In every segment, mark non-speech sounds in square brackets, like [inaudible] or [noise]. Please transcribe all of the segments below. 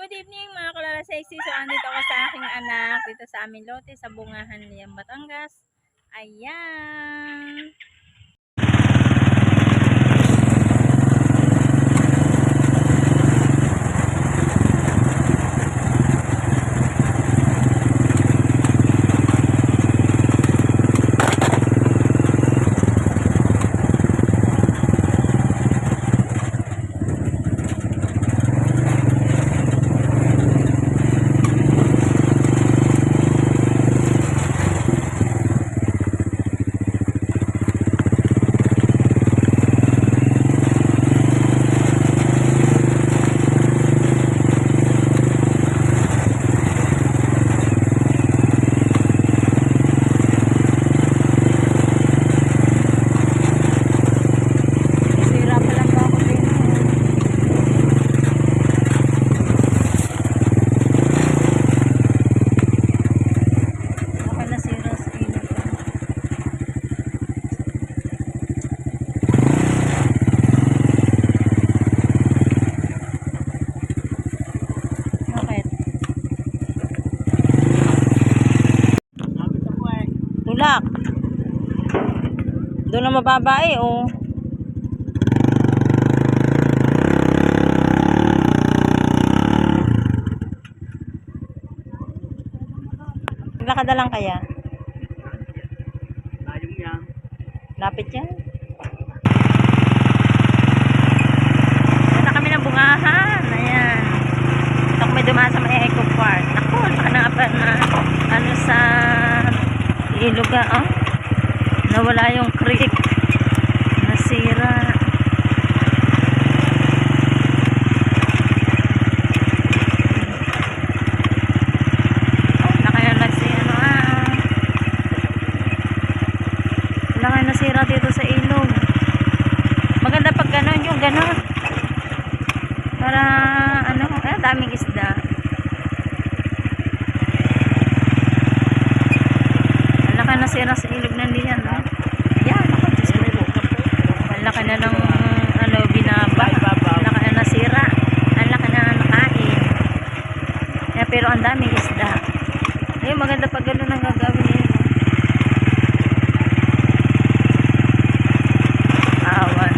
Good evening mga kalala sexy. So, andito ako sa aking anak dito sa aming lote sa Bungahan niyang Batangas. Ayan. Sira pa lang ba ako din? Baka nasira sa inyo. Bakit? Tulak. Doon na mababa eh, oh. Lakad na lang kaya? Layong yan. Lapit yan. Ayan na kami ng bungahan. Ayan. Ito kami dumaan sa may Eco Park. Naku, nakanapan na ano sa ilog ah. Oh. Nawala yung creek. Nasira. Nakaya na si ano ah. Kayo nasira dito sa ilog. Maganda pag ganon yung ganon. Para ano, eh, daming isda. Nasira sa ilog na diyan, no? Yan, ako, Diyos ko. Wala ka na ng, ano, binaba. Wala ka na nasira. Wala ka na nakain. Eh, pero ang daming isda. Ayun, maganda pag ganon ang gagawin niya. awa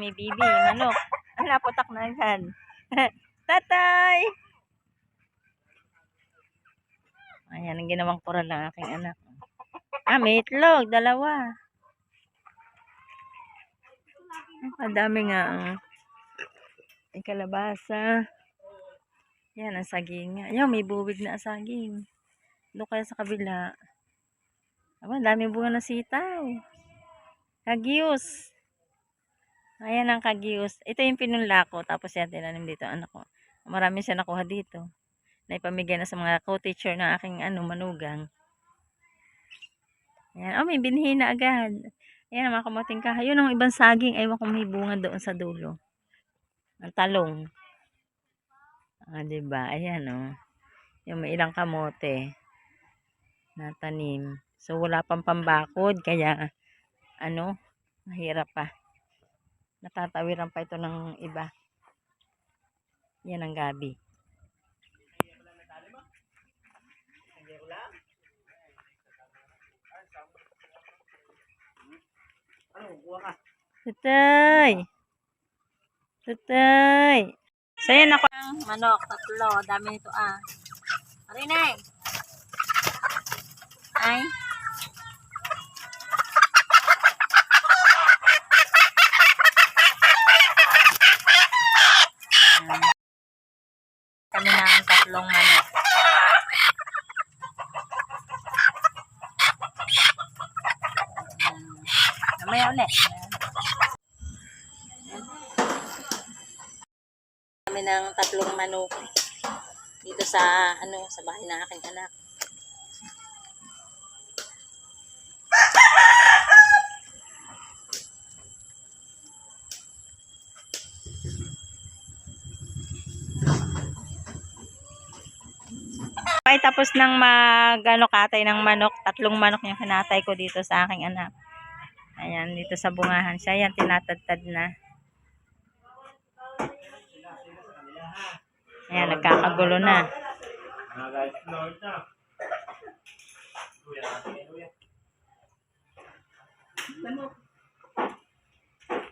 ni Bibi, manok. Ala, putak na yan. [laughs] Tatay! Ayan, ang ginawang kural ng aking anak. Ah, may itlog, dalawa. Madami nga ang ikalabasa. Yan, ang saging. Ayan, may buwig na saging. Doon kaya sa kabila. Aba, dami bunga na sitaw. Kagius. Ayan ang kagyus. Ito yung pinunla ko. Tapos yan, tinanim dito. Anak ko. Marami siya nakuha dito. Naipamigay na sa mga co-teacher ng aking ano, manugang. Ayan. Oh, may binhi na agad. Ayan mga kamuting kahoy. Yun ang ibang saging. Ewan ko may bunga doon sa dulo. Ang talong. Ah, diba? Ayan, oh. Yung may ilang kamote na tanim. So, wala pang pambakod. Kaya, ano, mahirap pa. Natatawiran pa ito ng iba. Yan ang gabi. Tutay! Tutay! So, yan ako ang manok. Tatlo. Dami nito ah. Marinay! Ay! Ayan. Kami ng tatlong manok. Ayan. Ayan. Kami ng tatlong manok dito sa ano sa bahay ng aking anak. Okay, tapos nang mag ano, katay ng manok, tatlong manok yung kinatay ko dito sa aking anak. Ayan, dito sa bungahan siya. Ayan, tinatadtad na. Ayan, nagkakagulo na.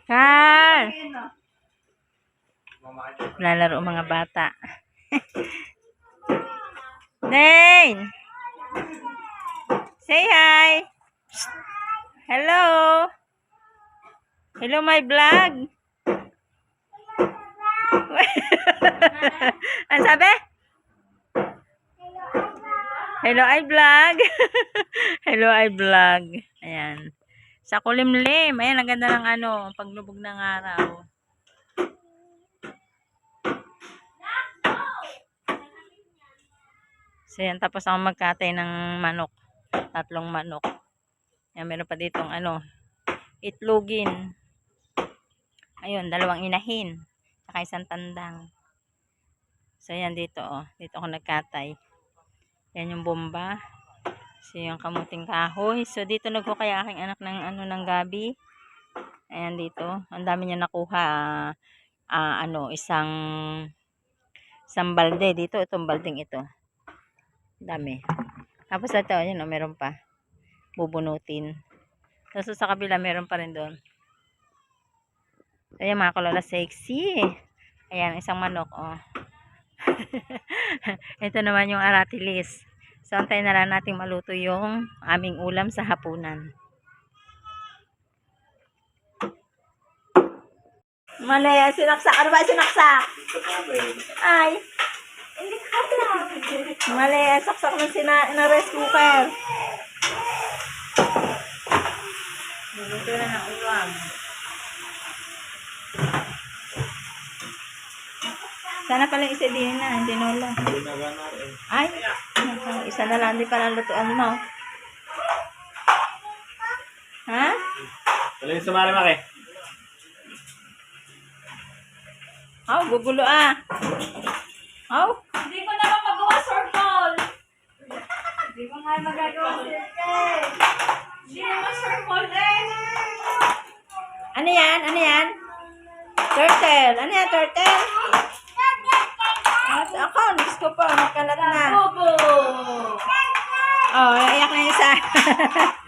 Carl! Lalaro mga bata. [laughs] Dane! Say hi! Hello! Hello my vlog! [laughs] Ano sabi? Hello I vlog! [laughs] Hello I vlog! Ayan. Sa kulimlim. Ayan, ang ganda ng ano, paglubog ng araw. So, yan. Tapos ako magkatay ng manok. Tatlong manok. Yan, meron pa ditong ano, itlogin. Ayun, dalawang inahin. Saka isang tandang. So, yan dito, oh. Dito ako nagkatay. Yan yung bomba. So, yung kamuting kahoy. So, dito nagkukay aking anak ng ano, ng gabi. Ayan dito. Ang dami niya nakuha. ah, ah, ano, isang isang balde dito. Itong balding ito. Dami. Tapos ito, yun, oh, meron pa. Bubunutin. Tapos sa kabila, meron pa rin doon. Ayan mga kalola, sexy. Ayan, isang manok, oh. [laughs] ito naman yung aratilis. So, antayin na lang natin maluto yung aming ulam sa hapunan. Malaya, sinaksak. Ano ba sinaksak? Ay. Malaya, saksak ng sina na rice cooker. Niluto na ng ulam. Sana pala isa din na, hindi nula. Ay, naku, isa na lang di pala lutuan mo. Ha? Wala yung sumali maki. Aw, gugulo ah. Aw, Hindi ko naman magawa circle. Hindi ko nga magagawa circle. Ano yan? Ano yan? Turtle. Ano yan, turtle? At ako, next ko pa, nagkalat na. Oh, naiyak na isa. [laughs]